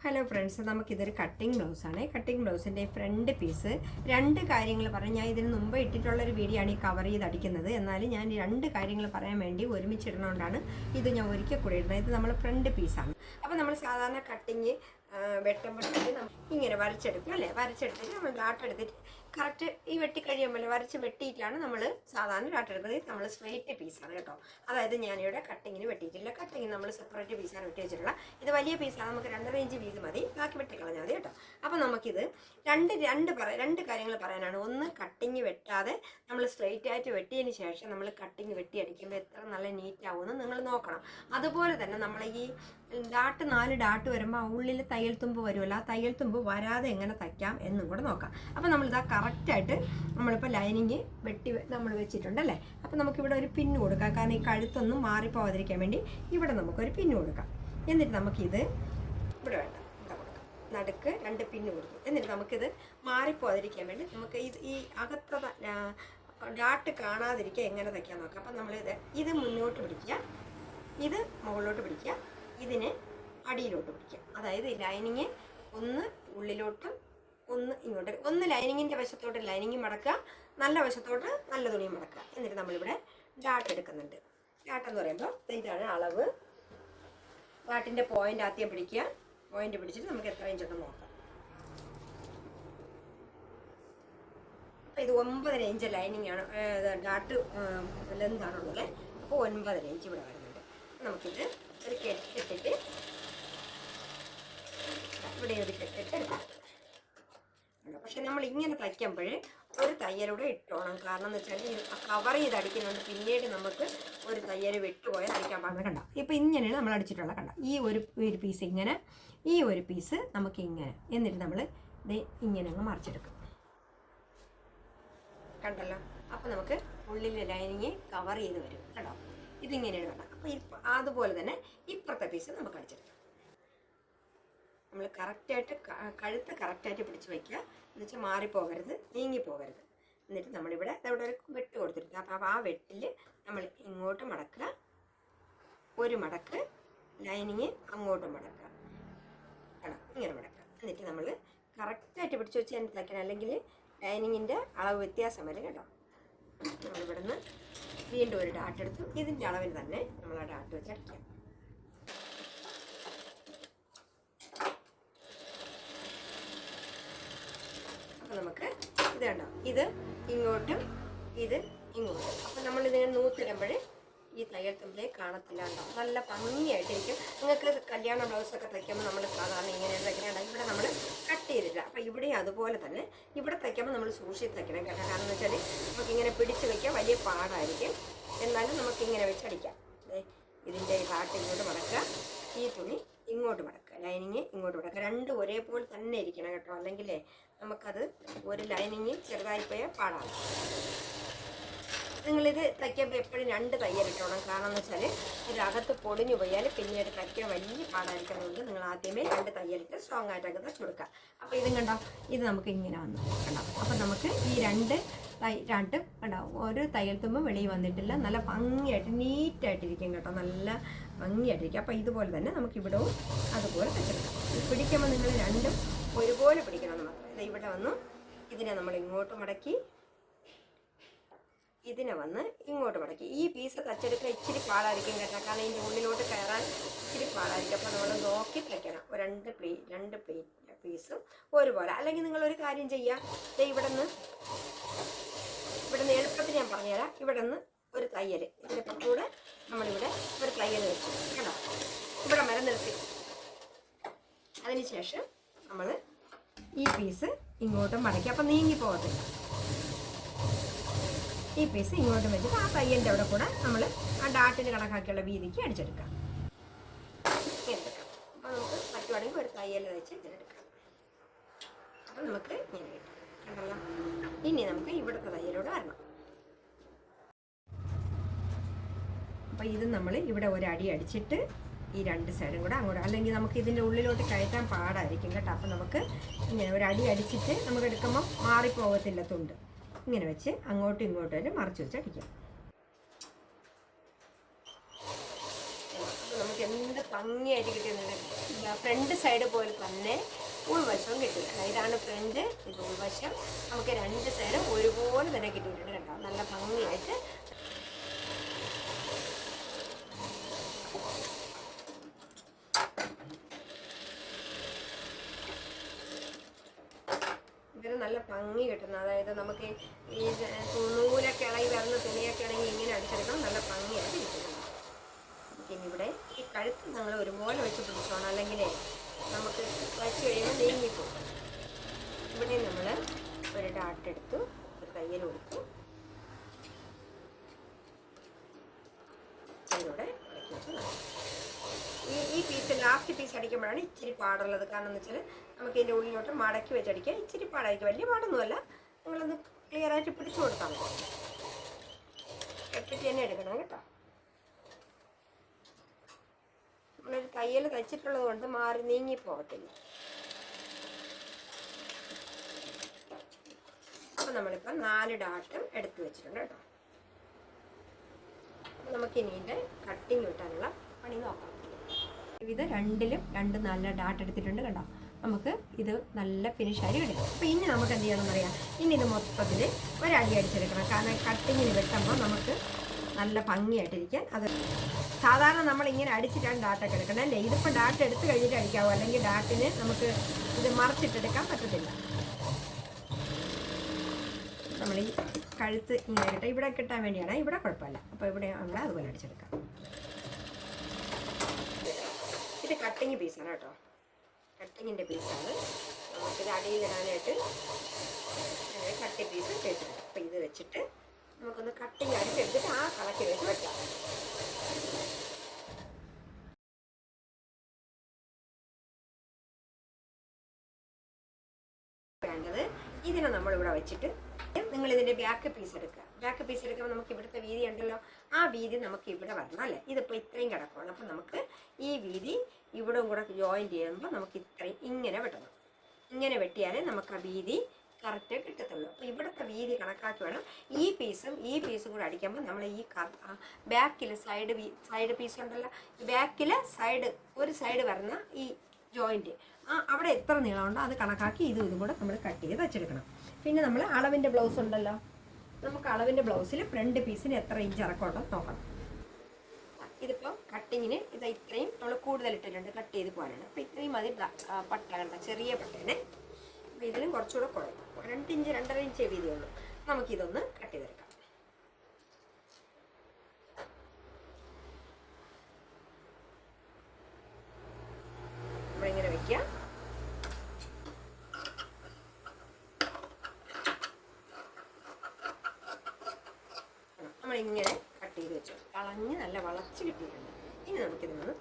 Hello friends നമുക്കിതൊരു cutting ബ്ലൗസാണ് cutting ബ്ലൗസിന്റെ ഫ്രണ്ട് പീസ് രണ്ട് കാര്യങ്ങൾ പറഞ്ഞ് ഞാൻ ഇതിന് മുമ്പ് ഇട്ടിട്ടുള്ളൊരു വീഡിയോ ആണ് ഈ കവർ ചെയ്ത് അടിക്കുന്നത് എന്നാലും ഞാൻ രണ്ട് കാര്യങ്ങൾ പറയാൻ വേണ്ടി ഒരുമിച്ചിടുന്നതുകൊണ്ടാണ് ഇത് ഞാൻ ഒരിക്കൽ കൂടി ഇടുന്നത്. ഇത് നമ്മൾ ഫ്രണ്ട് പീസാണ് അപ്പോൾ നമ്മൾ സാധാരണ കട്ടിങ് വെട്ടുമ്പോഴത്തേക്ക് നമ്മൾ ഇങ്ങനെ വരച്ചെടുക്കും അല്ലേ? വരച്ചെടുത്തിട്ട് നമ്മൾ ഡാട്ട് എടുത്തിട്ട് കറക്റ്റ് ഈ വെട്ടി കഴിയുമ്പോൾ വരച്ച് വെട്ടിയിട്ടാണ് നമ്മൾ സാധാരണ ഡാട്ട് എടുക്കുന്നത്. നമ്മൾ സ്ട്രൈറ്റ് പീസാണ് കേട്ടോ. അതായത് ഞാനിവിടെ കട്ടിങ്ങിന് വെട്ടിയിട്ടില്ല. കട്ടിങ്ങിന് നമ്മൾ സെപ്പറേറ്റ് പീസാണ് വെട്ടി വെച്ചിട്ടുള്ള. ഇത് വലിയ പീസാണ് നമുക്ക് രണ്ടര ഇഞ്ച് പീസ് മതി. ബാക്കി വെട്ടി കളഞ്ഞാൽ മതി കേട്ടോ. അപ്പോൾ നമുക്കിത് രണ്ട് രണ്ട് പറ രണ്ട് കാര്യങ്ങൾ പറയാനാണ്. ഒന്ന് കട്ടിങ് വെട്ടാതെ നമ്മൾ സ്ട്രൈറ്റ് ആയിട്ട് വെട്ടിയതിന് ശേഷം നമ്മൾ കട്ടിങ് വെട്ടി അടിക്കുമ്പോൾ എത്ര നല്ല നീറ്റ് ആവുമെന്ന് നിങ്ങൾ നോക്കണം. അതുപോലെ തന്നെ നമ്മൾ ഈ ഡാട്ട് നാല് ഡാട്ട് വരുമ്പോൾ ഉള്ളിൽ തയ്യൽ തുമ്പ് വരുമല്ലോ ആ തയ്യൽ തുമ്പ് വരാതെ എങ്ങനെ തയ്ക്കാം എന്നും കൂടെ നോക്കാം. അപ്പോൾ നമ്മളിതാ കറക്റ്റായിട്ട് നമ്മളിപ്പോൾ ലൈനിങ് വെട്ടി നമ്മൾ വെച്ചിട്ടുണ്ട് അല്ലേ? അപ്പോൾ നമുക്കിവിടെ ഒരു പിന്ന് കൊടുക്കാം. കാരണം ഈ കഴുത്തൊന്നും മാറിപ്പോവാതിരിക്കാൻ വേണ്ടി ഇവിടെ നമുക്കൊരു പിന്ന് കൊടുക്കാം. എന്നിട്ട് നമുക്കിത് ഇവിടെ വേണ്ട. നടുക്ക് രണ്ട് പിന്ന് കൊടുക്കും എന്നിട്ട് നമുക്കിത് മാറിപ്പോവാതിരിക്കാൻ വേണ്ടി നമുക്ക് ഇത് ഈ അകത്ത ഡാട്ട് കാണാതിരിക്കുക എങ്ങനെ തയ്ക്കാൻ നോക്കാം. അപ്പം നമ്മളിത് ഇത് മുന്നോട്ട് പിടിക്കുക. ഇത് മുകളിലോട്ട് പിടിക്കുക. ഇതിന് അടിയിലോട്ട് പിടിക്കുക. അതായത് ലൈനിങ് ഒന്ന് ഉള്ളിലോട്ടും ഒന്ന് ഇങ്ങോട്ട്. ഒന്ന് ലൈനിങ്ങിന്റെ വശത്തോട്ട് ലൈനിങ് മടക്കുക. നല്ല വശത്തോട്ട് നല്ല തുണിയും മടക്കുക. എന്നിട്ട് നമ്മളിവിടെ ഡാട്ട് എടുക്കുന്നുണ്ട്. ഡാട്ട് എന്ന് പറയുമ്പോൾ ഇതാണ് അളവ്. ഡാട്ടിന്റെ പോയിന്റ് ആദ്യം പിടിക്കുക. പോയിന്റ് പിടിച്ചിട്ട് നമുക്ക് എത്ര ഇഞ്ച് ഉണ്ടെന്ന് നോക്കാം. അപ്പോൾ ഇത് ഒമ്പതര ഇഞ്ച് ലൈനിങ് ആണ്. ഡാട്ട് ലെന്താണുള്ളത് അപ്പോൾ ഒൻപതര ഇഞ്ച് ഇവിടെ വരുന്നുണ്ട്. നമുക്കിത് ഒരു കെട്ടിട്ടിട്ട് ഇവിടെ കെട്ടിട്ട് എടുക്കാം. പക്ഷെ നമ്മൾ ഇങ്ങനെ തയ്ക്കുമ്പോൾ ഒരു തയ്യലൂടെ ഇട്ടോണം കാരണം എന്ന് വെച്ചാൽ കവർ ചെയ്ത് അടിക്കുന്നുണ്ട് പിന്നീട് നമുക്ക് ഒരു തയ്യൽ വിട്ടുപോയാൽ തയ്ക്കാൻ പാടില്ല കണ്ട? ഇപ്പം ഇങ്ങനെയാണ് നമ്മൾ അടിച്ചിട്ടുള്ള കണ്ട? ഈ ഒരു ഒരു പീസ് ഇങ്ങനെ ഈ ഒരു പീസ് നമുക്ക് ഇങ്ങനെ. എന്നിട്ട് നമ്മൾ ദേ ഇങ്ങനെ അങ്ങ് മറിച്ചെടുക്കും. കണ്ടല്ലോ? അപ്പം നമുക്ക് ഉള്ളിലെ ലൈനിങ് കവർ ചെയ്ത് വരും. കണ്ടോ? ഇതിങ്ങനെയാണ് വേണം അപ്പോൾ അതുപോലെ തന്നെ ഇപ്പുറത്തെ പീസ് നമുക്ക് അടിച്ചെടുക്കാം. നമ്മൾ കറക്റ്റായിട്ട് കഴുത്ത് കറക്റ്റായിട്ട് പിടിച്ച് വയ്ക്കുക എന്ന് വെച്ചാൽ മാറിപ്പോകരുത് നീങ്ങിപ്പോകരുത്. എന്നിട്ട് നമ്മളിവിടെ ഇവിടെ ഒരു വെട്ട് കൊടുത്തിട്ടുണ്ട്. അപ്പോൾ ആ വെട്ടിൽ നമ്മൾ ഇങ്ങോട്ട് മടക്കുക. ഒരു മടക്ക് ലൈനിങ് അങ്ങോട്ട് മടക്കുക. വേണം ഇങ്ങനെ മടക്കുക. എന്നിട്ട് നമ്മൾ കറക്റ്റായിട്ട് പിടിച്ച് വെച്ച് അതിന്റെ തയ്ക്കണം അല്ലെങ്കിൽ ലൈനിങ്ങിന്റെ അളവ് വ്യത്യാസം വരും കേട്ടോ. നമ്മളിവിടുന്ന് വീണ്ടും ഒരു ഡാട്ട് എടുത്തു. ഇതിന്റെ അളവിൽ തന്നെ നമ്മൾ ആ ഡാട്ട് വെച്ച് അടിക്കാം നമുക്ക് ഇത് കണ്ടോ? ഇത് ഇങ്ങോട്ടും ഇത് ഇങ്ങോട്ടും. അപ്പോൾ നമ്മൾ ഇതിങ്ങനെ നൂത്തിടുമ്പോൾ ഈ തയ്യൽ തുമ്പിലെ കാണത്തില്ല കേട്ടോ. നല്ല ഭംഗിയായിട്ടിരിക്കും നിങ്ങൾക്ക് കല്യാണ ബ്ലൗസൊക്കെ തയ്ക്കുമ്പോൾ നമ്മൾ സാധാരണ ഇങ്ങനെ തയ്ക്കണ ഇവിടെ നമ്മൾ കട്ട് ചെയ്തില്ല അപ്പോൾ ഇവിടെ അതുപോലെ തന്നെ ഇവിടെ തയ്ക്കുമ്പോൾ നമ്മൾ സൂക്ഷിച്ച് തയ്ക്കണം കേട്ടോ. കാരണം എന്ന് വെച്ചാൽ നമുക്കിങ്ങനെ പിടിച്ച് വയ്ക്കാൻ വലിയ പാടായിരിക്കും. എന്നാലും നമുക്കിങ്ങനെ വെച്ചടിക്കാം ഇതിന്റെ കാട്ട് ഇങ്ങോട്ട് മടക്കുക. ഈ തുണി ഇങ്ങോട്ട് മടക്കുക. ലൈനിങ് ഇങ്ങോട്ട് മടക്കുക. രണ്ടും ഒരേപോലെ തന്നെ ഇരിക്കണം കേട്ടോ. അല്ലെങ്കിൽ നമുക്കത് ഒരു ലൈനിങ് ചെറുതായി പോയാൽ പാടാണ്. നിങ്ങളിത് തയ്ക്കുമ്പോൾ എപ്പോഴും രണ്ട് തയ്യലിട്ടോണം കാരണം എന്ന് വെച്ചാൽ ഇതകത്ത് പൊടിഞ്ഞു പോയാൽ പിന്നീട് തയ്ക്കാൻ വലിയ പാടായിരിക്കുന്നതുകൊണ്ട് നിങ്ങൾ ആദ്യമേ രണ്ട് തയ്യലിട്ട് സ്ട്രോങ് ആയിട്ടൊക്കെ കൊടുക്കുക അപ്പോൾ ഇതും കണ്ടോ? ഇത് നമുക്ക് ഇങ്ങനെ വന്നു. കണ്ടോ? അപ്പോൾ നമുക്ക് ഈ രണ്ട് രണ്ട് ഉണ്ടാവും. ഒരു തയ്യൽ തുമ്പും വെളിയിൽ വന്നിട്ടില്ല. നല്ല ഭംഗിയായിട്ട് നീറ്റായിട്ടിരിക്കും കേട്ടോ. നല്ല ഭംഗിയായിട്ടിരിക്കും. അപ്പോൾ ഇതുപോലെ തന്നെ നമുക്ക് ഇവിടവും അതുപോലെ ഇത് പിടിക്കുമ്പോൾ നിങ്ങൾ രണ്ടും ഒരുപോലെ പിടിക്കണമെന്ന് മാത്രം. ഇത് ഇവിടെ വന്നു. ഇതിനെ നമ്മൾ ഇങ്ങോട്ട് മടക്കി. ഇതിനെ വന്ന് ഇങ്ങോട്ട് മടക്കി. ഈ പീസ് തച്ചെടുക്കാൻ ഇച്ചിരി പാടായിരിക്കും കേട്ടോ. കാരണം ഇതിന്റെ ഉള്ളിലോട്ട് കയറാൻ ഇച്ചിരി പാടായിരിക്കും. അപ്പോൾ നമ്മൾ നോക്കി തയ്ക്കണം രണ്ട് പ്ലേ രണ്ട് പ്ലേറ്റ് പീസും ഒരുപോലെ. അല്ലെങ്കിൽ നിങ്ങൾ ഒരു കാര്യം ചെയ്യുക ഇവിടെ നിന്ന് നിന്ന് ഞാൻ പറഞ്ഞുതരാം. ഇവിടെ നിന്ന് ഒരു തയ്യൽ ഇതിന്റെ പുറത്തൂടെ നമ്മളിവിടെ ഒരു തയ്യൽ വെച്ചു. കേട്ടോ ഇവിടെ മരം നിർത്തി. അതിനുശേഷം നമ്മൾ ഈ പീസ് ഇങ്ങോട്ടും മടക്കി. അപ്പം നീങ്ങി പോകത്തില്ല. ഈ പീസ് ഇങ്ങോട്ടും വെച്ചിട്ട് ആ തയ്യലിന്റെ അവിടെ കൂടെ നമ്മൾ ആ ഡാട്ടിന് കണക്കാക്കിയുള്ള വീതിക്ക് അടിച്ചെടുക്കാം. എടുക്കാം. നമുക്ക് പറ്റുവാണെങ്കിൽ ഒരു തയ്യൽ വെച്ച് ഇതിനെടുക്കാം അപ്പം നമുക്ക് ഇങ്ങനെ കിട്ടും. ഇനി നമുക്ക് ഇവിടുത്തെ തയ്യലോട് വരണം. അപ്പോൾ ഇത് നമ്മൾ ഇവിടെ ഒരടി അടിച്ചിട്ട് ഈ രണ്ട് സൈഡും കൂടെ അങ്ങോട്ട് അല്ലെങ്കിൽ നമുക്ക് ഇതിന്റെ ഉള്ളിലോട്ട് കയറ്റാൻ പാടായിരിക്കും കേട്ടോ. അപ്പോൾ നമുക്ക് ഇങ്ങനെ ഒരു അടി അടിച്ചിട്ട് നമുക്ക് എടുക്കുമ്പോൾ മാറിപ്പോകത്തില്ല തുണ്ട്. ഇങ്ങനെ വെച്ച് അങ്ങോട്ടും ഇങ്ങോട്ടും തന്നെ മറിച്ച് വെച്ച് അടിക്കാം. നമുക്ക് എന്ത് ഭംഗിയായിട്ട് കിട്ടുന്നുണ്ട് ഫ്രണ്ട് സൈഡ് പോലെ തന്നെ ഉൾവശവും കിട്ടില്ല ഇതാണ് ഫ്രണ്ട് ഇത് ഉൾവശം. നമുക്ക് രണ്ട് സൈഡും ഒരുപോലെ തന്നെ കിട്ടിയിട്ടുണ്ട് കേട്ടോ. നല്ല ഭംഗിയായിട്ട് ഇതിന് നല്ല ഭംഗി കിട്ടുന്നത്. അതായത് നമുക്ക് ഈ നൂലൊക്കെ ഇളകി വരുന്ന തുണിയൊക്കെ ആണെങ്കിൽ ഇങ്ങനെ അടിച്ചെടുക്കണം നല്ല ഭംഗിയായിട്ട് കിട്ടുന്നുണ്ട് പിന്നെ ഇവിടെ ഈ കഴുത്ത് നമ്മൾ ഒരുപോലെ വെച്ച് പിടിച്ചോണം അല്ലെങ്കിൽ നമുക്ക് വച്ച് കഴിയുമ്പോൾ നീങ്ങിപ്പോകും ഇവിടെ നമ്മൾ ഒരു ഡാട്ട് എടുത്തു ഒരു തയ്യൽ കൊടുത്തു ഇതിലൂടെ ഇറക്കി വെച്ച് നടക്കും. ഈ ഈ പീസ് ലാസ്റ്റ് പീസ് അടിക്കുമ്പോഴാണ് ഇച്ചിരി പാടുള്ളത്. കാരണം എന്ന് വെച്ചാൽ നമുക്ക് ഇതിന്റെ ഉള്ളിലോട്ട് മടക്കി വെച്ചടിക്കുക ഇച്ചിരി പാടായിരിക്കും. വലിയ പാടൊന്നുമല്ല. നിങ്ങളൊന്ന് ക്ലിയർ ആയിട്ട് പിടിച്ചു കൊടുത്താൽ മതി. എട്ടിട്ട് തന്നെ എടുക്കണം കേട്ടോ. നമ്മളൊരു തയ്യൽ തയ്ച്ചിട്ടുള്ളത് കൊണ്ട് മാറി നീങ്ങി പോകത്തില്ല. അപ്പം നമ്മളിപ്പോൾ നാല് ഡാട്ടും എടുത്തു വെച്ചിട്ടുണ്ട് കേട്ടോ. അപ്പോൾ നമുക്ക് ഇനി ഇതിന്റെ കട്ടിങ് കിട്ടാനുള്ള പണി നോക്കാം. ഇത് രണ്ടിലും രണ്ട് നല്ല ഡാട്ട് എടുത്തിട്ടുണ്ട് കണ്ടോ? നമുക്ക് ഇത് നല്ല ഫിനിഷായി കിട്ടും. അപ്പോൾ ഇനി നമുക്ക് എന്ത് ചെയ്യണമെന്ന് അറിയാം ഇനി ഇത് മൊത്തത്തിൽ ഒരടി അടിച്ചെടുക്കണം. കാരണം കട്ടിങ്ങിന് വെട്ടുമ്പോൾ നമുക്ക് നല്ല ഭംഗിയായിട്ടിരിക്കാൻ അത് സാധാരണ നമ്മൾ ഇങ്ങനെ അടിച്ചിട്ടാണ് ഡാറ്റൊക്കെ എടുക്കണം അല്ലേ? ഇതിപ്പോൾ ഡാറ്റ എടുത്ത് കഴിഞ്ഞിട്ട് അടിക്കാവോ? അല്ലെങ്കിൽ ഡാറ്റിന് നമുക്ക് ഇത് മറച്ചിട്ടെടുക്കാൻ പറ്റത്തില്ല. നമ്മൾ ഈ കഴുത്ത് ഇങ്ങനെ കിട്ടാം ഇവിടെ കിട്ടാൻ വേണ്ടിയാണ്. ഇവിടെ കുഴപ്പമില്ല. അപ്പോൾ ഇവിടെ നമ്മൾ അതുപോലെ അടിച്ചെടുക്കാം. ഇത് കട്ടിങ് പീസാണ് കേട്ടോ. കട്ടിങ്ങിന്റെ പീസാണ് നമുക്കിത് അടിയിലിടാനായിട്ട് അങ്ങനെ കട്ടി പീസ് വെച്ചിട്ടുണ്ട്. അപ്പം ഇത് വെച്ചിട്ട് നമുക്കൊന്ന് കട്ടിങ് അടിച്ചെടുത്തിട്ട് ആ കളക്കി വെച്ച് വെക്കാം. ഇതിനെ നമ്മളിവിടെ വെച്ചിട്ട് നിങ്ങൾ ഇതിന്റെ ബാക്ക് പീസ് എടുക്കുക. ബാക്ക് പീസ് എടുക്കുമ്പോൾ നമുക്ക് ഇവിടുത്തെ വീതി ഉണ്ടല്ലോ. ആ വീതി നമുക്ക് ഇവിടെ വരണം അല്ലേ? ഇതിപ്പോൾ ഇത്രയും കിടക്കുകയാണ് അപ്പോൾ നമുക്ക് ഈ വീതി ഇവിടെ കൂടെ ജോയിൻ ചെയ്യുമ്പോൾ നമുക്ക് ഇത്രയും ഇങ്ങനെ വെട്ടണം. ഇങ്ങനെ വെട്ടിയാലേ നമുക്ക് ആ വീതി കറക്റ്റ് കിട്ടത്തുള്ളൂ. അപ്പോൾ ഇവിടുത്തെ വീതി കണക്കാക്കി വേണം. ഈ പീസും ഈ പീസും കൂടെ അടിക്കുമ്പോൾ നമ്മൾ ഈ ബാക്കിൽ സൈഡ് സൈഡ് പീസ് ഉണ്ടല്ലോ. ബാക്കിൽ സൈഡ് ഒരു സൈഡ് വരുന്ന ഈ ജോയിന്റ് ആ അവിടെ എത്ര നീളമുണ്ടോ അത് കണക്കാക്കി ഇതും ഇതും കൂടെ നമ്മൾ കട്ട് ചെയ്ത് വെച്ചെടുക്കണം. പിന്നെ നമ്മൾ അളവിന്റെ ബ്ലൗസ് ഉണ്ടല്ലോ. നമുക്ക് അളവിന്റെ ബ്ലൗസിൽ ഫ്രണ്ട് പീസിന് എത്ര ഇഞ്ച് ഇറക്കമുണ്ടോ നോക്കണം ഇതിപ്പോൾ കട്ടിങ്ങിന് ഇത് ഇത്രയും നമ്മൾ കൂടുതൽ ഇട്ടിട്ടുണ്ട് കട്ട് ചെയ്ത് പോകാനാണ് അപ്പോൾ ഇത്രയും മതി പട്ട ചെറിയ പട്ടേനെ. ഇതിലും കുറച്ചുകൂടെ കുറയും. രണ്ട് ഇഞ്ച് രണ്ടര ഇഞ്ച് വീതിയുള്ളൂ നമുക്കിതൊന്ന് കട്ട് ചെയ്തെടുക്കാം നമ്മളിങ്ങനെ വെക്കുക നമ്മളിങ്ങനെ കട്ട് ചെയ്ത് കളഞ്ഞ് നല്ല വളച്ച് കിട്ടിയിട്ടുണ്ട്. ഇനി നമുക്കിതൊന്ന്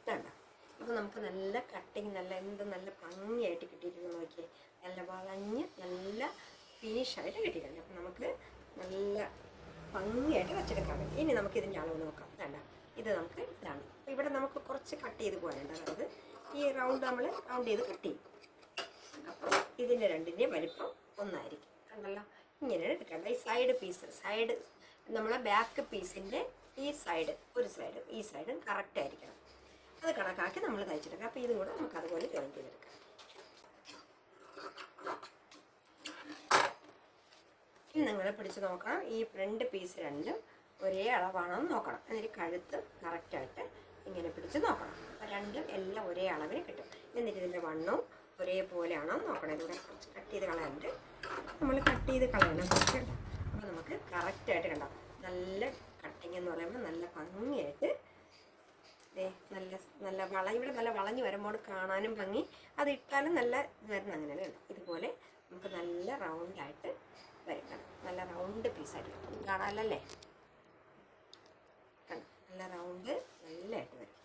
ഇതുണ്ട്? അപ്പോൾ നമുക്ക് നല്ല കട്ടിങ് നല്ല എന്ത് നല്ല ഭംഗിയായിട്ട് കിട്ടിയിട്ടുണ്ട് നോക്കിയേ. നല്ല വളഞ്ഞ് നല്ല ഫിനിഷായിട്ട് കിട്ടിയിട്ടുണ്ട്. അപ്പം നമുക്ക് നല്ല ഭംഗിയായിട്ട് വെച്ചെടുക്കാൻ പറ്റും. ഇനി നമുക്ക് ഇതിന്റെ അളവ് നോക്കാം. വേണ്ട ഇത് നമുക്ക് ഇതാണ്. ഇവിടെ നമുക്ക് കുറച്ച് കട്ട് ചെയ്ത് പോകാനുണ്ട്. അതായത് ഈ റൗണ്ട് നമ്മൾ റൗണ്ട് ചെയ്ത് കട്ട് ചെയ്യും. അപ്പോൾ ഇതിന്റെ രണ്ടിന്റെയും വലിപ്പം ഒന്നായിരിക്കും. കണ്ടല്ലോ? ഇങ്ങനെയാണ് എടുക്കേണ്ടത് ഈ സൈഡ് പീസ് സൈഡ് നമ്മളെ ബാക്ക് പീസിന്റെ ഈ സൈഡ് ഒരു സൈഡും ഈ സൈഡും കറക്റ്റ് ആയിരിക്കണം. അത് കണക്കാക്കി നമ്മൾ തയ്ച്ചെടുക്കാം. അപ്പോൾ ഇതും കൂടെ നമുക്ക് അതുപോലെ ജോയിൻ ചെയ്തെടുക്കാം. ഇനി നിങ്ങൾ പിടിച്ച് നോക്കണം. ഈ ഫ്രണ്ട് പീസ് രണ്ടും ഒരേ അളവാണോ എന്ന് നോക്കണം. എന്നിട്ട് കഴുത്ത് കറക്റ്റായിട്ട് ഇങ്ങനെ പിടിച്ച് നോക്കണം. അപ്പോൾ രണ്ടും എല്ലാം ഒരേ അളവിന് കിട്ടും. എന്നിട്ട് ഇതിന്റെ വണ്ണവും ഒരേപോലെയാണോ നോക്കണം. ഇതിവിടെ കുറച്ച് കട്ട് ചെയ്ത് കളയാനുണ്ട് നമ്മൾ കട്ട് ചെയ്ത് കളയണം കുറച്ച് അപ്പോൾ നമുക്ക് കറക്റ്റായിട്ട് കണ്ടോ? നല്ല കട്ടിങ് എന്ന് പറയുമ്പോൾ നല്ല ഭംഗിയായിട്ട് നല്ല നല്ല വള ഇവിടെ നല്ല വളഞ്ഞ് വരുമ്പോൾ കാണാനും ഭംഗി. അത് ഇട്ടാലും നല്ല വരുന്ന അങ്ങനെയല്ലേ? ഇതുപോലെ നമുക്ക് നല്ല റൗണ്ടായിട്ട് വരക്കണം നല്ല റൗണ്ട് പീസായിട്ട് കാണാനല്ലേ കണ്ടോ? നല്ല റൗണ്ട് നല്ലതായിട്ട് വരും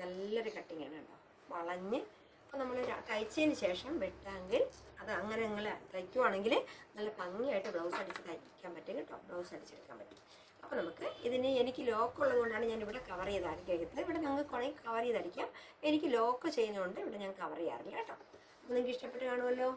നല്ലൊരു കട്ടിങ് ആണ് കേട്ടോ. വളഞ്ഞ് അപ്പോൾ നമ്മൾ തയ്ച്ചതിന് ശേഷം വെട്ടാമെങ്കിൽ അത് അങ്ങനെ നിങ്ങൾ തയ്ക്കുവാണെങ്കിൽ നല്ല ഭംഗിയായിട്ട് ബ്ലൗസ് അടിച്ച് തയ്ക്കാൻ പറ്റും കേട്ടോ. ബ്ലൗസ് അടിച്ചെടുക്കാൻ പറ്റും. അപ്പോൾ നമുക്ക് ഇതിന് എനിക്ക് ലോക്ക് ഉള്ളതുകൊണ്ടാണ് ഞാൻ ഇവിടെ കവർ ചെയ്ത് അടിക്കുന്നത് ഇവിടെ നിങ്ങൾക്ക് ഉണങ്ങി കവർ ചെയ്തടിക്കാം എനിക്ക് ലോക്ക് ചെയ്യുന്നതുകൊണ്ട് ഇവിടെ ഞാൻ കവർ ചെയ്യാറില്ല കേട്ടോ. അപ്പോൾ നിങ്ങൾക്ക് ഇഷ്ടപ്പെട്ട് കാണുമല്ലോ?